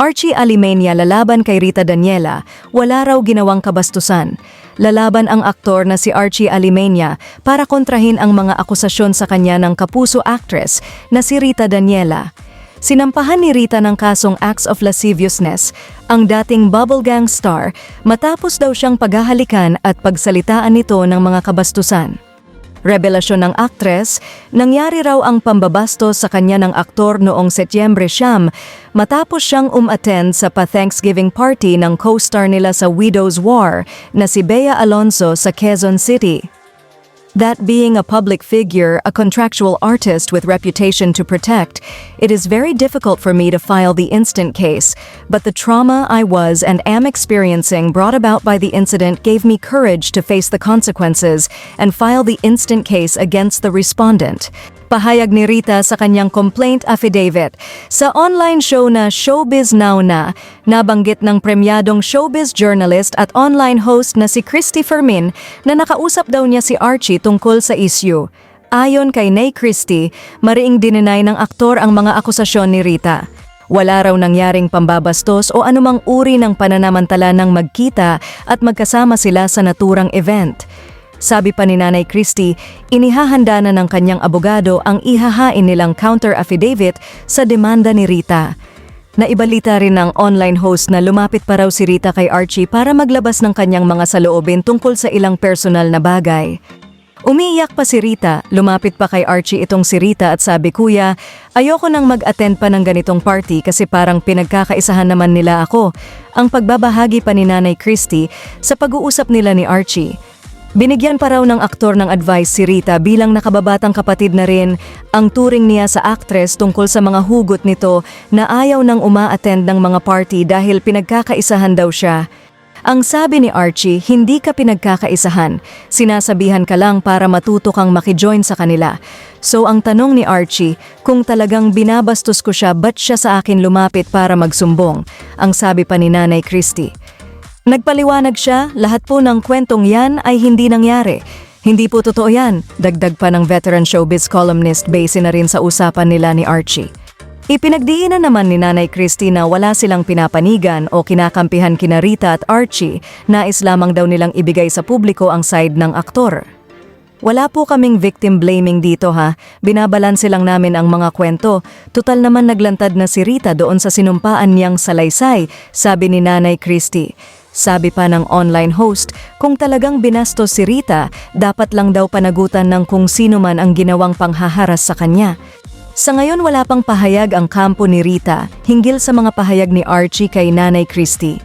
Archie Alimania lalaban kay Rita Daniela, wala raw ginawang kabastusan. Lalaban ang aktor na si Archie Alimania para kontrahin ang mga akusasyon sa kanya ng kapuso actress na si Rita Daniela. Sinampahan ni Rita ng kasong acts of lasciviousness ang dating bubble gang star matapos daw siyang paghahalikan at pagsalitaan nito ng mga kabastusan. Revelasyon ng aktres, nangyari raw ang pambabastos sa kanya ng aktor noong Setyembre siyam matapos siyang umattend sa pa-Thanksgiving party ng co-star nila sa Widow's War na si Bea Alonso sa Quezon City. That being a public figure, a contractual artist with reputation to protect, it is very difficult for me to file the instant case, but the trauma I was and am experiencing brought about by the incident gave me courage to face the consequences and file the instant case against the respondent. Pahayag ni Rita sa kanyang complaint affidavit. Sa online show na Showbiz Now na, nabanggit ng premyadong showbiz journalist at online host na si Christy Fermin na nakausap daw niya si Archie tungkol sa issue. Ayon kay Nay Christie, mariing dininay ng aktor ang mga akusasyon ni Rita. Wala raw nangyaring pambabastos o anumang uri ng pananamantala ng magkita at magkasama sila sa naturang event. Sabi pa ni Nanay Christie, inihahanda na ng kanyang abogado ang ihahain nilang counter affidavit sa demanda ni Rita. Naibalita rin ng online host na lumapit pa raw si Rita kay Archie para maglabas ng kanyang mga saloobin tungkol sa ilang personal na bagay. Umiiyak pa si Rita, lumapit pa kay Archie itong si Rita at sabi kuya, ayoko nang mag-attend pa ng ganitong party kasi parang pinagkakaisahan naman nila ako. Ang pagbabahagi pa ni Nanay Christie sa pag-uusap nila ni Archie. Binigyan pa raw ng aktor ng advice si Rita bilang nakababatang kapatid na rin ang turing niya sa actress tungkol sa mga hugot nito na ayaw nang uma-attend ng mga party dahil pinagkakaisahan daw siya. Ang sabi ni Archie, hindi ka pinagkakaisahan. Sinasabihan ka lang para matuto kang makijoin sa kanila. So ang tanong ni Archie, kung talagang binabastos ko siya, ba't siya sa akin lumapit para magsumbong? Ang sabi pa ni Nanay Christie. Nagpaliwanag siya, lahat po ng kwentong yan ay hindi nangyari. Hindi po totoo yan, dagdag pa ng veteran showbiz columnist base na rin sa usapan nila ni Archie. Ipinagdiinan naman ni Nanay Christy na wala silang pinapanigan o kinakampihan kina Rita at Archie, nais lamang daw nilang ibigay sa publiko ang side ng aktor. Wala po kaming victim blaming dito ha, binabalanse lang namin ang mga kwento. Tutal naman naglantad na si Rita doon sa sinumpaan niyang salaysay, sabi ni Nanay Christy. Sabi pa ng online host, kung talagang binastos si Rita, dapat lang daw panagutan ng kung sino man ang ginawang panghaharas sa kanya. Sa ngayon wala pang pahayag ang kampo ni Rita hinggil sa mga pahayag ni Archie kay Nanay Christy.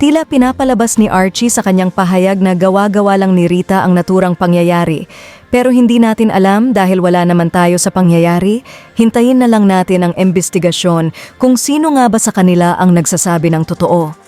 Tila pinapalabas ni Archie sa kanyang pahayag na gawa-gawa lang ni Rita ang naturang pangyayari. Pero hindi natin alam dahil wala naman tayo sa pangyayari, hintayin na lang natin ang investigasyon kung sino nga ba sa kanila ang nagsasabi ng totoo.